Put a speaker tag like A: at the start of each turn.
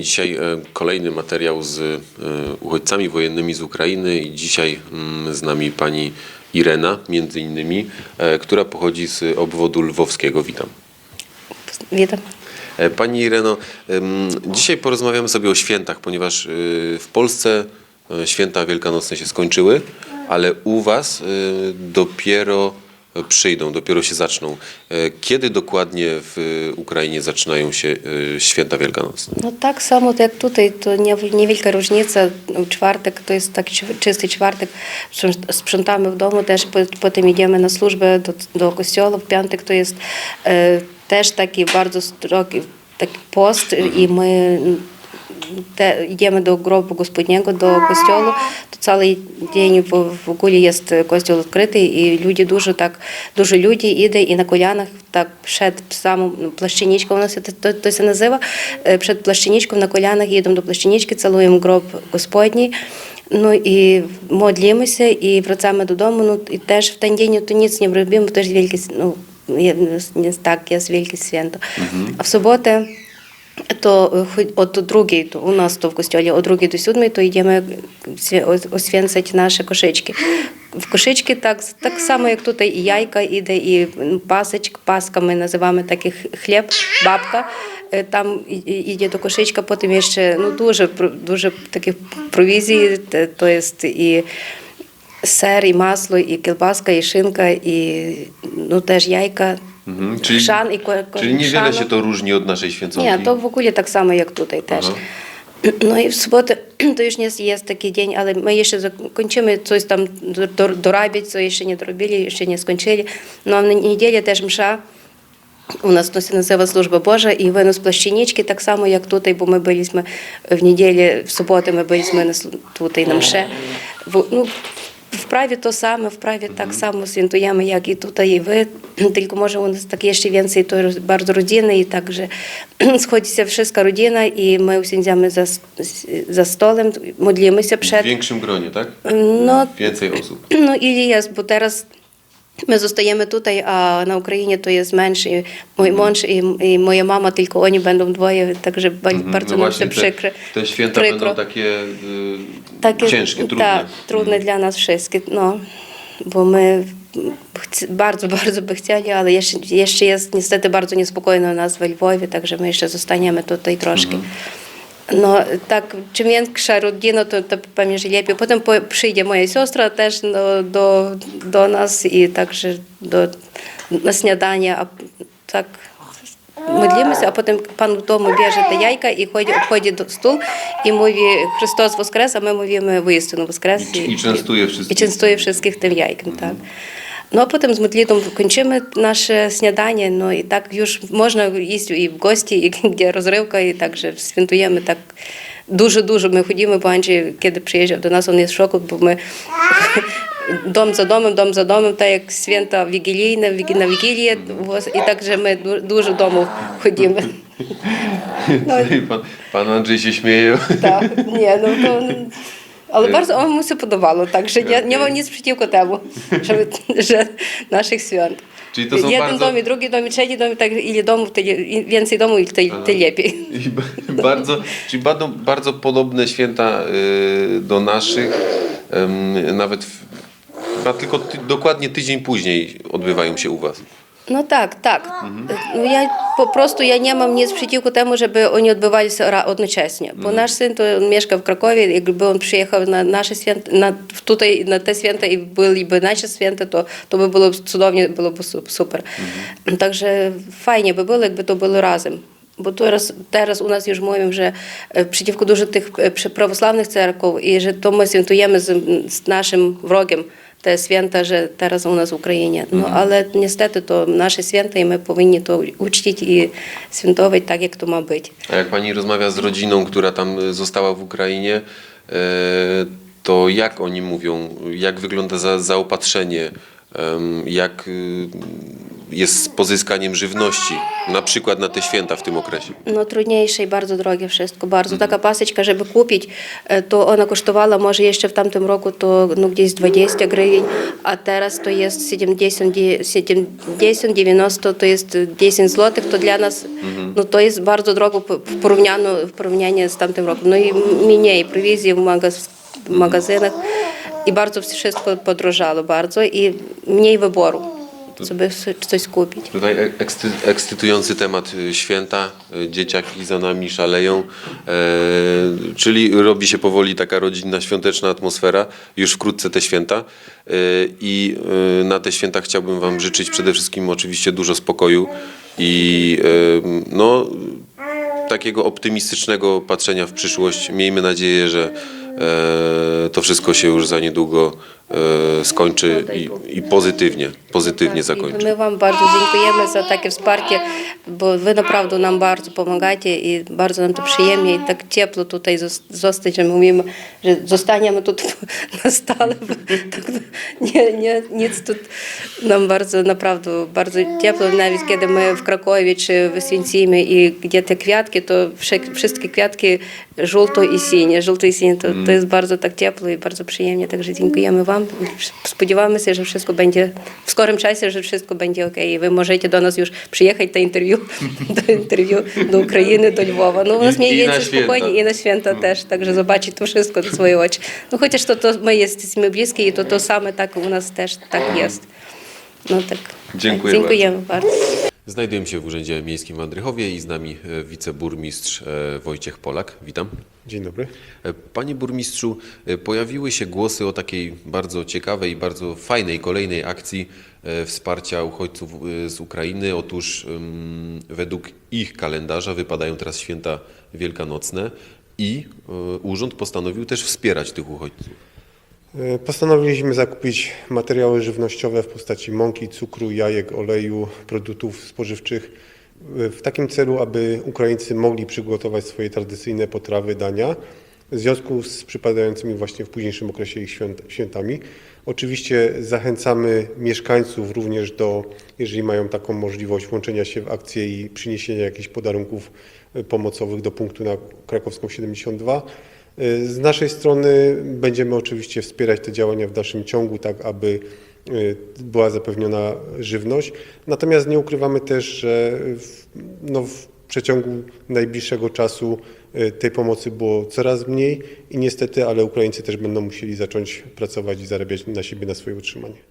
A: Dzisiaj e, kolejny materiał z e, uchodźcami wojennymi z Ukrainy i dzisiaj mm, z nami pani Irena, między innymi, e, która pochodzi z obwodu lwowskiego. Witam.
B: Witam.
A: Pani Ireno, dzisiaj porozmawiamy sobie o świętach, ponieważ w Polsce święta wielkanocne się skończyły, ale u Was dopiero E, przyjdą, dopiero się zaczną. E, kiedy dokładnie w Ukrainie zaczynają się e, święta wielkanocne?
B: No tak samo jak tutaj, to nie, niewielka różnica. Czwartek to jest taki czysty czwartek, sprzątamy w domu też, potem idziemy na służbę do, do kościoła, w piątek to jest też taki bardzo strogi taki post i mhm. my te, idziemy do grobu gospodniego, do kościoła, to cały день в ogóle jest kościół odkryty i ludzie dużo tak, dużo ludzi idzie i na kolanach tak przed samą плащеничкою, у нас це то, то це назива, е, przed плащеничком на колянах їдемо до плащенички, цілуємо гроб Господній. Ну і молимося, і врацаємо додому. Ну і теж в той день то ніц ну, ну, не робимо, теж велике, ну, так, я з велике свято. А в суботу то е, от другій, то у нас то в костьолі, о другій до сьомій, то йдемо свя- ос- освянцять наші кошички. В кошички так, так само, як тут і яйка іде, і пасочка, паска ми називаємо такий хліб, бабка. Е, Там іде до кошичка, потім є ще ну, дуже, дуже таких провізії, то є і сир, і масло, і кілбаска, і шинка, і ну, теж яйка,
A: Mhm, czyli,
B: chrzan i ko- ko-
A: Czyli niewiele się chrzanów. to różni od naszej święconki.
B: Nie, to w ogóle tak samo, jak tutaj też.
A: Aha.
B: No i w sobotę to już nie jest taki dzień, ale my jeszcze zakończymy coś tam dor- dorabiać, co jeszcze nie dorobili, jeszcze nie skończyli. No а в неділю теж мша. У нас тут назива служба Божа і винос плащенічки, так само, як тут, бо ми бились ми в неділі, в суботу ми бились ми на слу- тут і на мше. В- Ну, Wprawie to samo, wprawie mm tak mhm. samo świętujemy, jak i tutaj wy, tylko może u nas tak jeszcze więcej to bardzo rodziny i także schodzi się wszystka rodzina i my usiądziemy za, za stolem, modlimy się.
A: W większym gronie, tak?
B: No,
A: więcej osób.
B: No i jest, bo teraz ми zostajemy tutaj, а на Україні то є менше. І Мій муж і, і моя мама, тільки вони będą двоє, także ba-
A: Mhm,
B: bardzo
A: no
B: nam
A: właśnie
B: się
A: te,
B: przykre.
A: te święta
B: przykro.
A: będą takie y, ciężkie, trudne.
B: Tak, trudne dla nas wszystkich, no. Bo my chc- bardzo, bardzo by chcieli, ale jeszcze, jeszcze jest niestety bardzo niespokojno u nas w Lwowie, także my jeszcze zostaniemy tutaj troszkę. No, tak, czym większa rodzina, to, to pewnie, że lepiej. Potem po, przyjdzie moja siostra też no, do, do nas i także do, na śniadanie, a а потім пан вдома біже та яйка і ходить, обходить до стул і мові Христос воскрес, а ми мовимо воістину воскрес. І, і, і, і,
A: і, і, і, і,
B: і, і, і, і, і, і, і, і, і, Ну а потім з мотлітом кончимо наше снідання. Ну і так юж можна їсти і в гості, і де розривка, і так же свінтуємо так. Дуже дуже ми ходімо, бо Анджі, коли приїжджав до нас, вони з шоку, бо ми дом за домом, дом за домом, так як свята вігілійна, на вігілія, і так же ми дуже дому
A: ходімо. Пан Анджій ще сміє.
B: Так, ні, ну то Ale y, bardzo mu się podobało, także nie mam nic przeciwko temu, żeby, że naszych świąt.
A: Czyli to są
B: Jeden
A: bardzo...
B: dom i drugi dom i trzeci dom i tak ile domów, ty, więcej domu, to, lepiej.
A: I no. bardzo, czyli bardzo, bardzo podobne święta y, do naszych, y, nawet w, chyba tylko ty, dokładnie tydzień później odbywają się u Was.
B: Ну так, так. Ну я по- просто я не мав ніц przeciwko temu, żeby oni odbywалися ра- одночасно. Бо наш син то він мешкав в Кракові, якби він приїхав на наше свято, на tutaj на те свято і були б наші свята, то, то би було б цудовні, було б су- супер. Także fajnie by było, jakby to było razem. Bo teraz, teraz u nas już mówią, że e, przeciwko dużo tych e, przy- prawosławnych cerków i że to my świętujemy z, z naszym wrogiem Te święta, że teraz u nas w Ukrainie. No ale niestety to nasze święta i my powinni to uczcić i świętować tak, jak to ma być.
A: A jak Pani rozmawia z rodziną, która tam y, została w Ukrainie, y, to jak oni mówią, jak wygląda za, zaopatrzenie jak y, jest z pozyskaniem żywności, na przykład na te święta w tym okresie?
B: No trudniejsze i bardzo drogie wszystko, bardzo. Taka paseczka, żeby kupić, e, to ona kosztowała może jeszcze w tamtym roku to no, gdzieś 20 гривень, a teraz to jest 70, 70-90, to jest 10 złotych, to dla nas no, to jest bardzo drogo w porównaniu, w porównaniu z tamtym rokiem. No i mniej prowizji w, magaz, w magazynach i bardzo wszystko podrożało bardzo i mniej wyboru, żeby coś kupić.
A: Tutaj e- ekscy, ekscytujący temat y, święta, y, dzieciaki za nami szaleją, e, czyli robi się powoli taka rodzinna, świąteczna atmosfera, już wkrótce te święta e, i e, na te święta chciałbym Wam życzyć przede wszystkim oczywiście dużo spokoju i e, no, takiego optymistycznego patrzenia w przyszłość. Miejmy nadzieję, że E, to wszystko się już za niedługo e, skończy i, i pozytywnie, pozytywnie tak, zakończy.
B: My Wam bardzo dziękujemy za takie wsparcie, bo Wy naprawdę nam bardzo pomagacie i bardzo nam to przyjemnie i tak ciepło tutaj zostać, że mówimy, że zostaniemy tu na stale. Tak, nie, nie, nic tu nam bardzo, naprawdę bardzo ciepło. Nawet kiedy my w Krakowie czy w Święcimy i gdzie te kwiatki, to wszystkie kwiatki żółto i сиnie, żółto i сиnie, to, to jest bardzo tak ciepło i bardzo przyjemnie, także dziękujemy wam. Spodziewamy się, że wszystko będzie w skorym czasie, że wszystko będzie ok. I wy możecie do nas już przyjechać na interwiu, do interwiu do України, до Львова. Ну, у нас spokojnie i na święta też, także zobaczyć to wszystko do swojej oczy. No chociaż to, to my jesteśmy bliskie i to to same tak u nas też tak jest. No tak.
A: Dziękuję
B: Dziękujemy bardzo.
A: Znajdujemy się w Urzędzie Miejskim w Andrychowie i z nami e, wiceburmistrz e, Wojciech Polak. Witam.
C: Dzień dobry.
A: E, Panie burmistrzu, pojawiły się głosy o takiej bardzo ciekawej, bardzo fajnej kolejnej akcji wsparcia uchodźców z Ukrainy. Otóż według ich kalendarza wypadają teraz święta wielkanocne i urząd postanowił też wspierać tych uchodźców.
C: E, Postanowiliśmy zakupić materiały żywnościowe w postaci mąki, cukru, jajek, oleju, produktów spożywczych e, w takim celu, aby Ukraińcy mogli przygotować swoje tradycyjne potrawy, dania w związku z przypadającymi właśnie w późniejszym okresie ich święt, świętami. Oczywiście zachęcamy mieszkańców również do, jeżeli mają taką możliwość, włączenia się w akcję i przyniesienia jakichś podarunków e, pomocowych do punktu na Krakowską 72. Z naszej strony będziemy oczywiście wspierać te działania w dalszym ciągu, tak aby y, była zapewniona żywność. Natomiast nie ukrywamy też, że w, no, w przeciągu najbliższego czasu y, tej pomocy było coraz mniej i niestety, ale Ukraińcy też będą musieli zacząć pracować i zarabiać na siebie, na swoje utrzymanie.